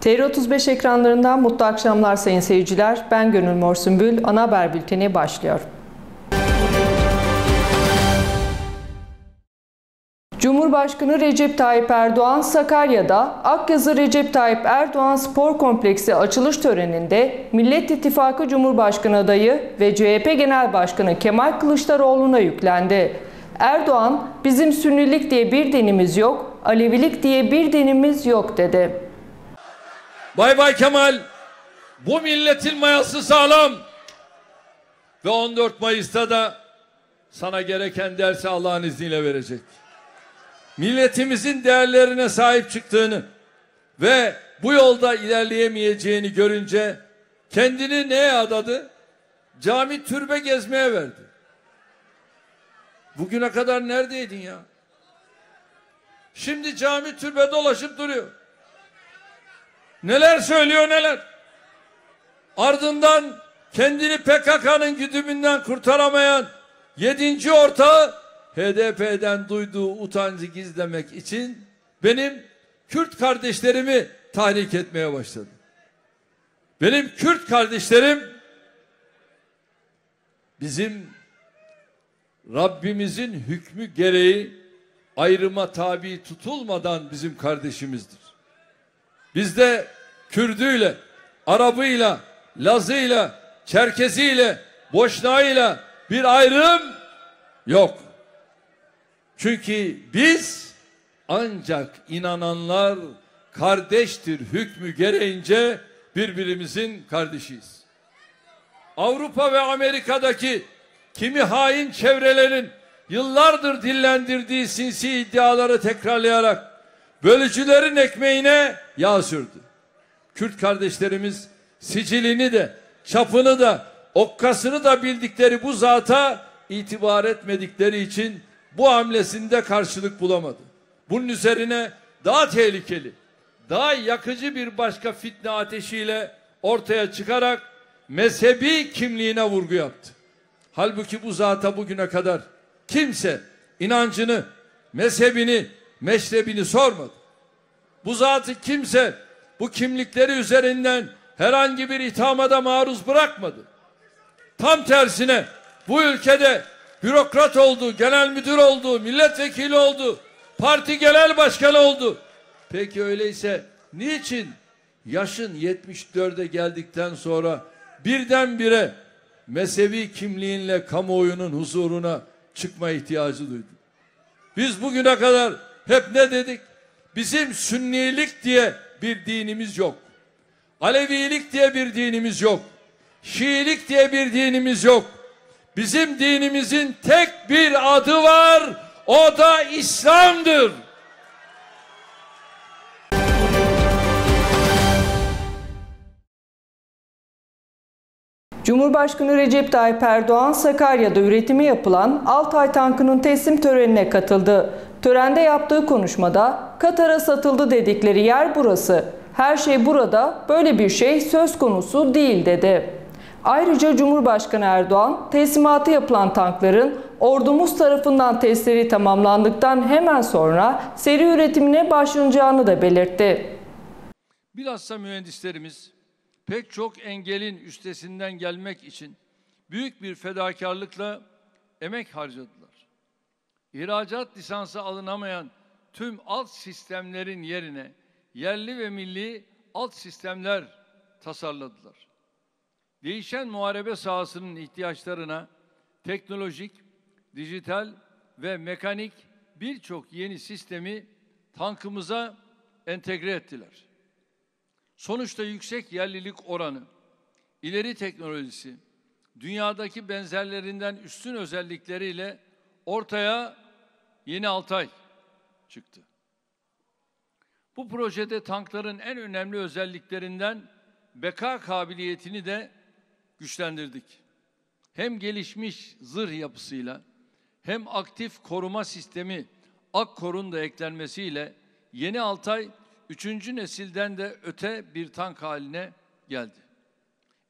TR35 ekranlarından mutlu akşamlar sayın seyirciler. Ben Gönül Mor Sümbül. Ana haber bülteni başlıyor. Cumhurbaşkanı Recep Tayyip Erdoğan Sakarya'da Akyazı Recep Tayyip Erdoğan Spor Kompleksi açılış töreninde Millet İttifakı Cumhurbaşkanı adayı ve CHP Genel Başkanı Kemal Kılıçdaroğlu'na yüklendi. Erdoğan, bizim Sünnilik diye bir dinimiz yok, Alevilik diye bir dinimiz yok dedi. Bay Bay Kemal, bu milletin mayası sağlam. Ve 14 Mayıs'ta da sana gereken dersi Allah'ın izniyle verecek milletimizin değerlerine sahip çıktığını ve bu yolda ilerleyemeyeceğini görünce kendini neye adadı? Cami türbe gezmeye verdi. Bugüne kadar neredeydin ya? Şimdi cami türbe dolaşıp duruyor. Neler söylüyor neler. Ardından kendini PKK'nın güdümünden kurtaramayan yedinci ortağı HDP'den duyduğu utancı gizlemek için benim Kürt kardeşlerimi tahrik etmeye başladı. Benim Kürt kardeşlerim bizim Rabbimizin hükmü gereği ayrıma tabi tutulmadan bizim kardeşimizdir. Bizde Kürdüyle, Arabıyla, Lazıyla, Çerkeziyle, Boşnağıyla bir ayrım yok. Çünkü biz ancak inananlar kardeştir hükmü gereğince birbirimizin kardeşiyiz. Avrupa ve Amerika'daki kimi hain çevrelerin yıllardır dillendirdiği sinsi iddiaları tekrarlayarak bölücülerin ekmeğine yağ sürdü. Kürt kardeşlerimiz sicilini de çapını da okkasını da bildikleri bu zata itibar etmedikleri için bu hamlesinde karşılık bulamadı. Bunun üzerine daha tehlikeli, daha yakıcı bir başka fitne ateşiyle ortaya çıkarak mezhebi kimliğine vurgu yaptı. Halbuki bu zata bugüne kadar kimse inancını, mezhebini, meşrebini sormadı. Bu zatı kimse bu kimlikleri üzerinden herhangi bir ithama da maruz bırakmadı. Tam tersine bu ülkede bürokrat oldu, genel müdür oldu, milletvekili oldu, parti genel başkanı oldu. Peki öyleyse niçin yaşın 74'e geldikten sonra birdenbire mezhebi kimliğinle kamuoyunun huzuruna çıkma ihtiyacı duydu? Biz bugüne kadar hep ne dedik? Bizim sünnilik diye bir dinimiz yok. Alevilik diye bir dinimiz yok. Şiilik diye bir dinimiz yok. Bizim dinimizin tek bir adı var. O da İslam'dır. Cumhurbaşkanı Recep Tayyip Erdoğan Sakarya'da üretimi yapılan Altay tankının teslim törenine katıldı. Törende yaptığı konuşmada Katar'a satıldı dedikleri yer burası. Her şey burada, böyle bir şey söz konusu değil dedi. Ayrıca Cumhurbaşkanı Erdoğan teslimatı yapılan tankların ordumuz tarafından testleri tamamlandıktan hemen sonra seri üretimine başlanacağını da belirtti. Bilhassa mühendislerimiz pek çok engelin üstesinden gelmek için büyük bir fedakarlıkla emek harcadılar. İhracat lisansı alınamayan tüm alt sistemlerin yerine yerli ve milli alt sistemler tasarladılar değişen muharebe sahasının ihtiyaçlarına teknolojik, dijital ve mekanik birçok yeni sistemi tankımıza entegre ettiler. Sonuçta yüksek yerlilik oranı, ileri teknolojisi, dünyadaki benzerlerinden üstün özellikleriyle ortaya yeni Altay çıktı. Bu projede tankların en önemli özelliklerinden beka kabiliyetini de güçlendirdik. Hem gelişmiş zırh yapısıyla hem aktif koruma sistemi Akkor'un da eklenmesiyle yeni Altay üçüncü nesilden de öte bir tank haline geldi.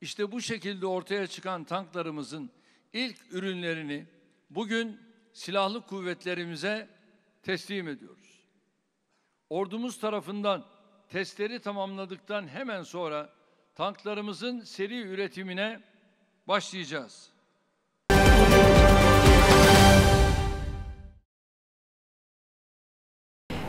İşte bu şekilde ortaya çıkan tanklarımızın ilk ürünlerini bugün silahlı kuvvetlerimize teslim ediyoruz. Ordumuz tarafından testleri tamamladıktan hemen sonra tanklarımızın seri üretimine başlayacağız.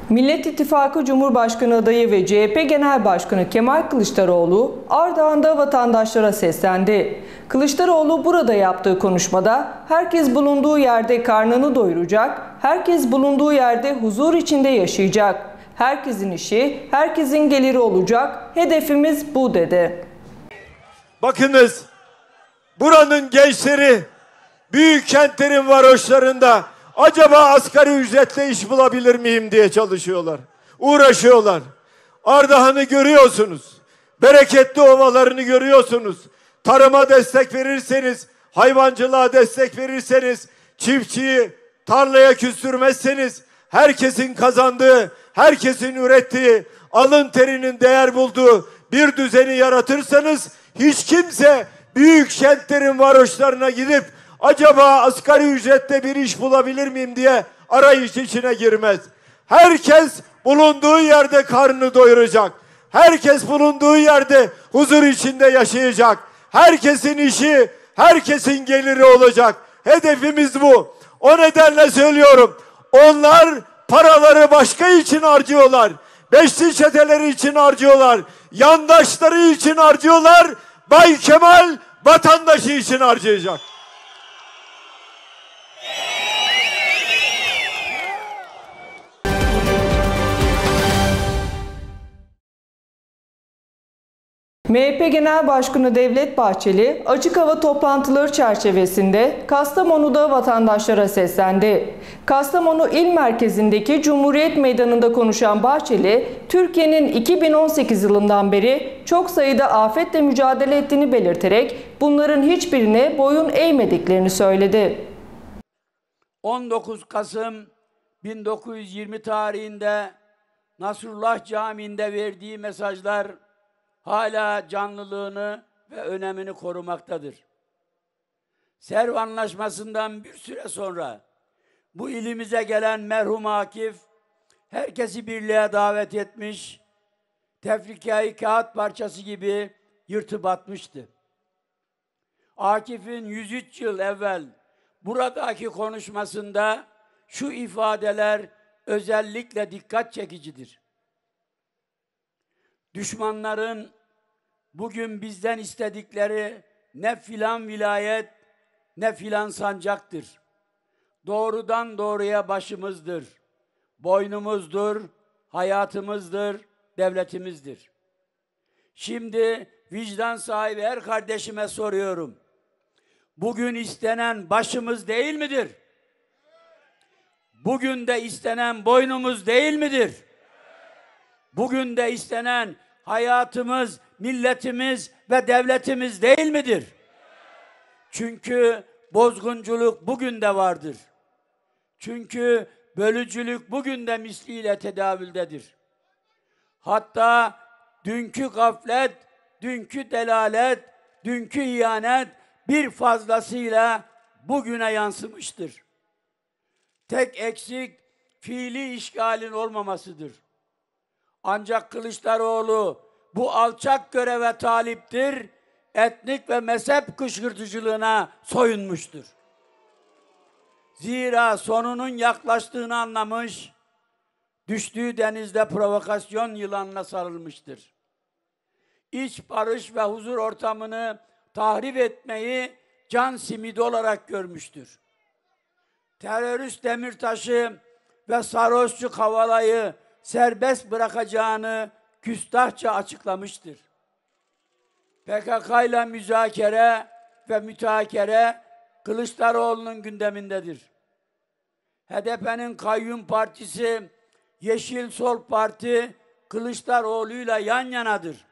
Millet İttifakı Cumhurbaşkanı adayı ve CHP Genel Başkanı Kemal Kılıçdaroğlu Ardahan'da vatandaşlara seslendi. Kılıçdaroğlu burada yaptığı konuşmada herkes bulunduğu yerde karnını doyuracak, herkes bulunduğu yerde huzur içinde yaşayacak. Herkesin işi, herkesin geliri olacak. Hedefimiz bu dedi. Bakınız buranın gençleri büyük kentlerin varoşlarında acaba asgari ücretle iş bulabilir miyim diye çalışıyorlar. Uğraşıyorlar. Ardahan'ı görüyorsunuz. Bereketli ovalarını görüyorsunuz. Tarıma destek verirseniz, hayvancılığa destek verirseniz, çiftçiyi tarlaya küstürmezseniz, herkesin kazandığı, herkesin ürettiği, alın terinin değer bulduğu bir düzeni yaratırsanız hiç kimse büyük kentlerin varoşlarına gidip acaba asgari ücretle bir iş bulabilir miyim diye arayış içine girmez. Herkes bulunduğu yerde karnını doyuracak. Herkes bulunduğu yerde huzur içinde yaşayacak. Herkesin işi, herkesin geliri olacak. Hedefimiz bu. O nedenle söylüyorum. Onlar paraları başka için harcıyorlar. Beşli çeteleri için harcıyorlar. Yandaşları için harcıyorlar. Bay Kemal vatandaşı için harcayacak. MHP Genel Başkanı Devlet Bahçeli, açık hava toplantıları çerçevesinde Kastamonu'da vatandaşlara seslendi. Kastamonu il merkezindeki Cumhuriyet Meydanı'nda konuşan Bahçeli, Türkiye'nin 2018 yılından beri çok sayıda afetle mücadele ettiğini belirterek bunların hiçbirine boyun eğmediklerini söyledi. 19 Kasım 1920 tarihinde Nasrullah Camii'nde verdiği mesajlar hala canlılığını ve önemini korumaktadır. Serv Anlaşması'ndan bir süre sonra bu ilimize gelen merhum Akif herkesi birliğe davet etmiş, tefrikayı kağıt parçası gibi yırtıp atmıştı. Akif'in 103 yıl evvel buradaki konuşmasında şu ifadeler özellikle dikkat çekicidir. Düşmanların bugün bizden istedikleri ne filan vilayet ne filan sancaktır. Doğrudan doğruya başımızdır. Boynumuzdur, hayatımızdır, devletimizdir. Şimdi vicdan sahibi her kardeşime soruyorum. Bugün istenen başımız değil midir? Bugün de istenen boynumuz değil midir? Bugün de istenen hayatımız, milletimiz ve devletimiz değil midir? Çünkü bozgunculuk bugün de vardır. Çünkü bölücülük bugün de misliyle tedavüldedir. Hatta dünkü gaflet, dünkü delalet, dünkü ihanet bir fazlasıyla bugüne yansımıştır. Tek eksik fiili işgalin olmamasıdır. Ancak Kılıçdaroğlu bu alçak göreve taliptir, etnik ve mezhep kışkırtıcılığına soyunmuştur. Zira sonunun yaklaştığını anlamış, düştüğü denizde provokasyon yılanına sarılmıştır. İç barış ve huzur ortamını tahrip etmeyi can simidi olarak görmüştür. Terörist Demirtaş'ı ve sarhoşçu Kavala'yı serbest bırakacağını küstahça açıklamıştır. PKK ile müzakere ve müteakere Kılıçdaroğlu'nun gündemindedir. HDP'nin kayyum partisi Yeşil Sol Parti Kılıçdaroğlu'yla yan yanadır.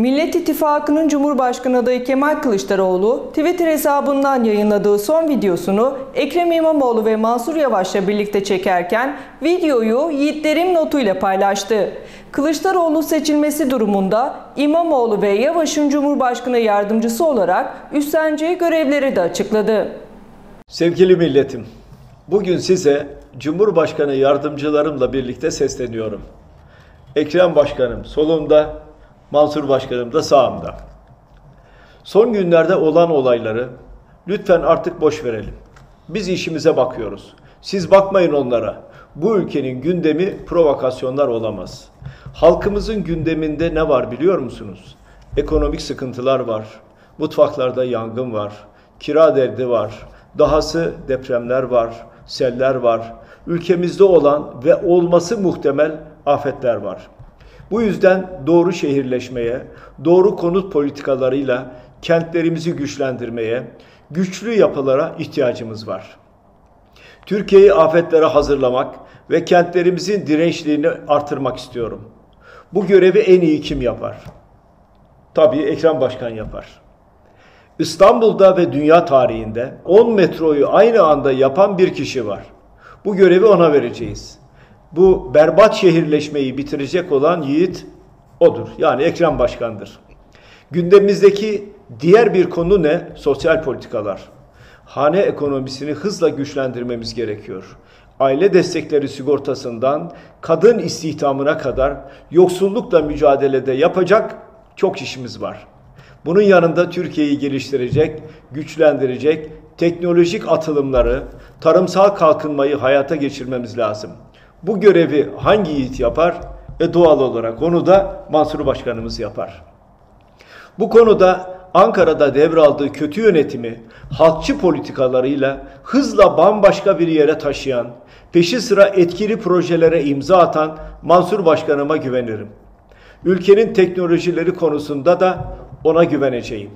Millet İttifakı'nın Cumhurbaşkanı adayı Kemal Kılıçdaroğlu, Twitter hesabından yayınladığı son videosunu Ekrem İmamoğlu ve Mansur Yavaş'la birlikte çekerken videoyu yiğitlerim notuyla paylaştı. Kılıçdaroğlu seçilmesi durumunda İmamoğlu ve Yavaş'ın Cumhurbaşkanı yardımcısı olarak üstleneceği görevleri de açıkladı. Sevgili milletim, Bugün size Cumhurbaşkanı yardımcılarımla birlikte sesleniyorum. Ekrem Başkanım solumda, Mansur Başkanım da sağımda. Son günlerde olan olayları lütfen artık boş verelim. Biz işimize bakıyoruz. Siz bakmayın onlara. Bu ülkenin gündemi provokasyonlar olamaz. Halkımızın gündeminde ne var biliyor musunuz? Ekonomik sıkıntılar var. Mutfaklarda yangın var. Kira derdi var. Dahası depremler var. Seller var. Ülkemizde olan ve olması muhtemel afetler var. Bu yüzden doğru şehirleşmeye, doğru konut politikalarıyla kentlerimizi güçlendirmeye, güçlü yapılara ihtiyacımız var. Türkiye'yi afetlere hazırlamak ve kentlerimizin dirençliğini artırmak istiyorum. Bu görevi en iyi kim yapar? Tabii Ekrem Başkan yapar. İstanbul'da ve dünya tarihinde 10 metroyu aynı anda yapan bir kişi var. Bu görevi ona vereceğiz. Bu berbat şehirleşmeyi bitirecek olan yiğit odur. Yani Ekrem Başkan'dır. Gündemimizdeki diğer bir konu ne? Sosyal politikalar. Hane ekonomisini hızla güçlendirmemiz gerekiyor. Aile destekleri sigortasından kadın istihdamına kadar yoksullukla mücadelede yapacak çok işimiz var. Bunun yanında Türkiye'yi geliştirecek, güçlendirecek teknolojik atılımları, tarımsal kalkınmayı hayata geçirmemiz lazım. Bu görevi hangi yiğit yapar? E doğal olarak onu da Mansur Başkanımız yapar. Bu konuda Ankara'da devraldığı kötü yönetimi halkçı politikalarıyla hızla bambaşka bir yere taşıyan, peşi sıra etkili projelere imza atan Mansur Başkanıma güvenirim. Ülkenin teknolojileri konusunda da ona güveneceğim.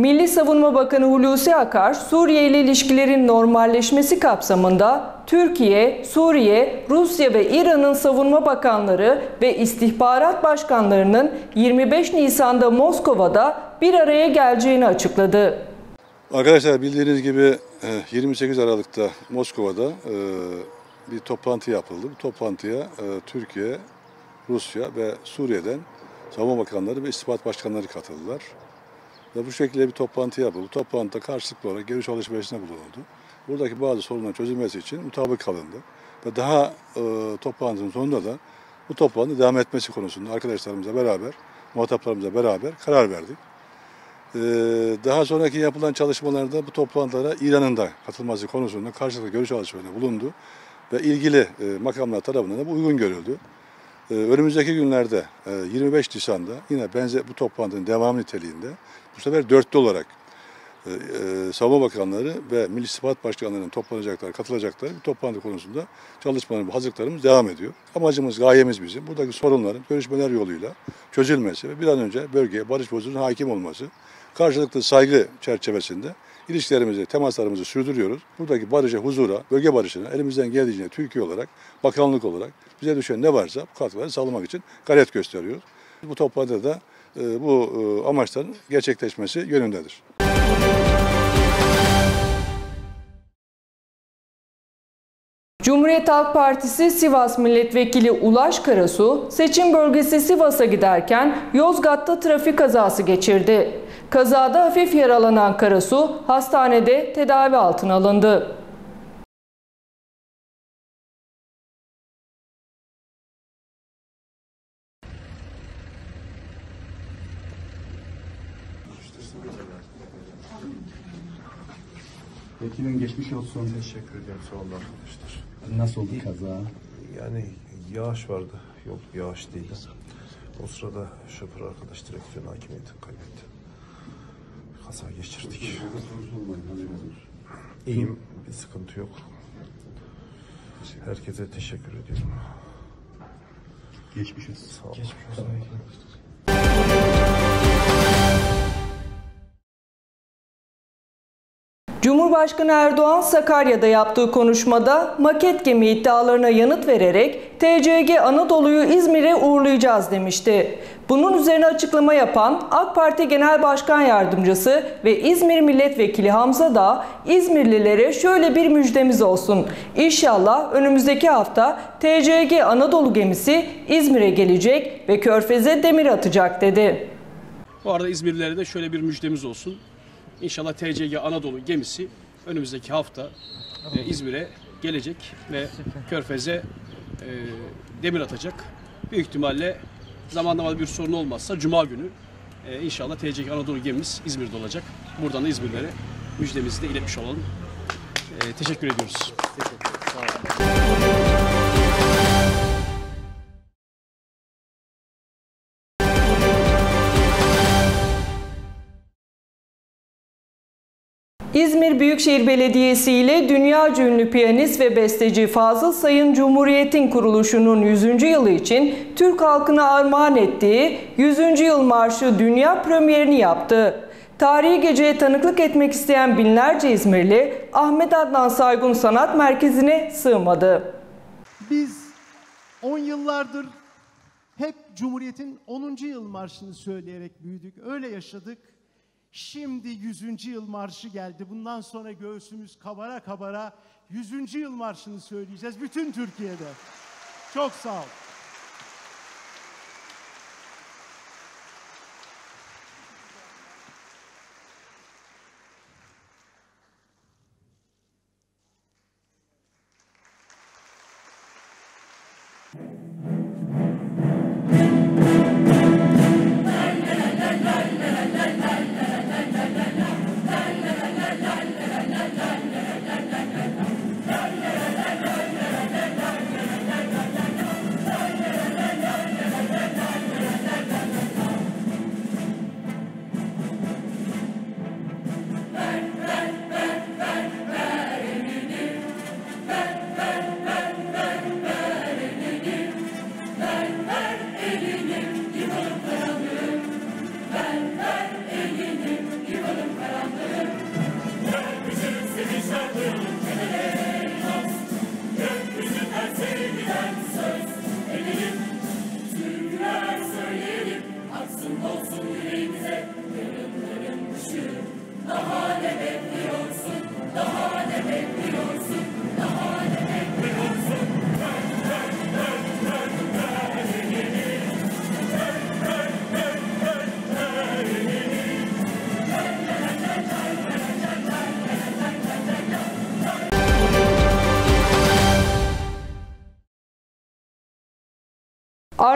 Milli Savunma Bakanı Hulusi Akar, Suriye ile ilişkilerin normalleşmesi kapsamında Türkiye, Suriye, Rusya ve İran'ın savunma bakanları ve istihbarat başkanlarının 25 Nisan'da Moskova'da bir araya geleceğini açıkladı. Arkadaşlar bildiğiniz gibi 28 Aralık'ta Moskova'da e, bir toplantı yapıldı. Bu toplantıya e, Türkiye, Rusya ve Suriye'den savunma bakanları ve istihbarat başkanları katıldılar. Ve bu şekilde bir toplantı yapıldı. Bu toplantıda karşılıklı olarak görüş alışverişine bulunuldu. Buradaki bazı sorunların çözülmesi için mutabık kalındı. Ve daha e, toplantının sonunda da bu toplantı devam etmesi konusunda arkadaşlarımızla beraber, muhataplarımızla beraber karar verdik. Ee, daha sonraki yapılan çalışmalarda bu toplantılara İran'ın da katılması konusunda karşılıklı görüş alışverişinde bulundu ve ilgili e, makamlar tarafından da bu uygun görüldü. Ee, önümüzdeki günlerde 25 Nisan'da yine benzer bu toplantının devamı niteliğinde bu sefer dörtlü olarak e, e, Savunma Bakanları ve Milli İstihbarat Başkanlarının toplanacaklar, katılacaklar bu toplantı konusunda çalışmalarımız, hazırlıklarımız devam ediyor. Amacımız, gayemiz bizim buradaki sorunların görüşmeler yoluyla çözülmesi ve bir an önce bölgeye barış huzurun hakim olması, karşılıklı saygı çerçevesinde ilişkilerimizi, temaslarımızı sürdürüyoruz. Buradaki barışa, huzura, bölge barışına elimizden geldiğince Türkiye olarak, bakanlık olarak bize düşen ne varsa bu katkıları sağlamak için gayret gösteriyoruz. Bu toplantıda da e, bu e, amaçların gerçekleşmesi yönündedir. Cumhuriyet Halk Partisi Sivas Milletvekili Ulaş Karasu seçim bölgesi Sivas'a giderken Yozgat'ta trafik kazası geçirdi. Kazada hafif yaralanan Karasu hastanede tedavi altına alındı. Vekilim geçmiş olsun. Teşekkür ederim sağ olun arkadaşlar. Nasıl oldu kaza? Yani yağış vardı. Yok yağış değil. O sırada şoför arkadaş direksiyon hakimiyetini kaybetti. Kaza geçirdik. İyiyim. Bir sıkıntı yok. Herkese teşekkür ediyorum. Geçmiş olsun. Sağ olun. Geçmiş olsun. Cumhurbaşkanı Erdoğan Sakarya'da yaptığı konuşmada maket gemi iddialarına yanıt vererek TCG Anadolu'yu İzmir'e uğurlayacağız demişti. Bunun üzerine açıklama yapan AK Parti Genel Başkan Yardımcısı ve İzmir Milletvekili Hamza da İzmirlilere şöyle bir müjdemiz olsun. İnşallah önümüzdeki hafta TCG Anadolu gemisi İzmir'e gelecek ve Körfez'e demir atacak dedi. Bu arada İzmirlilere de şöyle bir müjdemiz olsun. İnşallah TCG Anadolu gemisi önümüzdeki hafta e, İzmir'e gelecek ve Körfez'e e, demir atacak. Büyük ihtimalle zamanlama bir sorun olmazsa Cuma günü e, inşallah TCG Anadolu gemimiz İzmir'de olacak. Buradan da İzmirlere müjdemizi de iletmiş olalım. E, teşekkür ediyoruz. İzmir Büyükşehir Belediyesi ile dünya ünlü piyanist ve besteci Fazıl Say'ın Cumhuriyet'in kuruluşunun 100. yılı için Türk halkına armağan ettiği 100. yıl marşı dünya premierini yaptı. Tarihi geceye tanıklık etmek isteyen binlerce İzmirli Ahmet Adnan Saygun Sanat Merkezi'ne sığmadı. Biz 10 yıllardır hep Cumhuriyet'in 10. yıl marşını söyleyerek büyüdük. Öyle yaşadık. Şimdi 100. yıl marşı geldi. Bundan sonra göğsümüz kabara kabara 100. yıl marşını söyleyeceğiz bütün Türkiye'de. Çok sağ ol.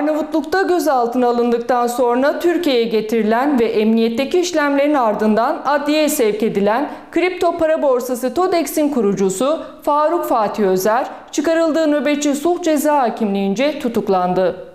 Arnavutluk'ta gözaltına alındıktan sonra Türkiye'ye getirilen ve emniyetteki işlemlerin ardından adliyeye sevk edilen kripto para borsası TODEX'in kurucusu Faruk Fatih Özer, çıkarıldığı nöbetçi sulh ceza hakimliğince tutuklandı.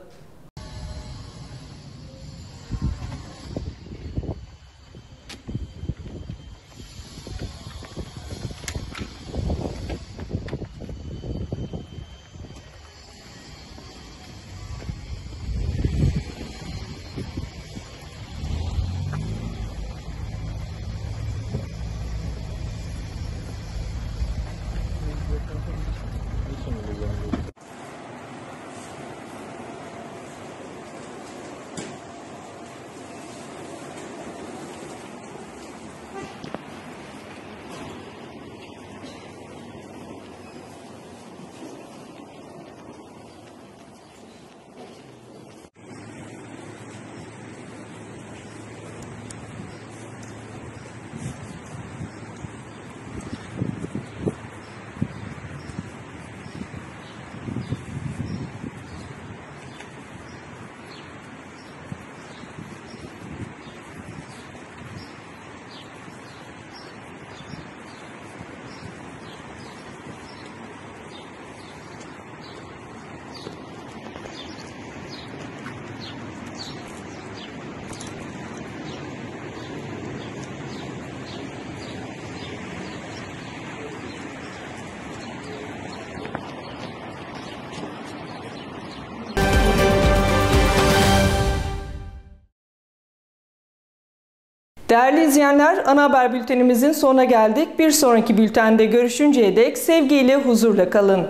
Değerli izleyenler, ana haber bültenimizin sonuna geldik. Bir sonraki bültende görüşünceye dek sevgiyle, huzurla kalın.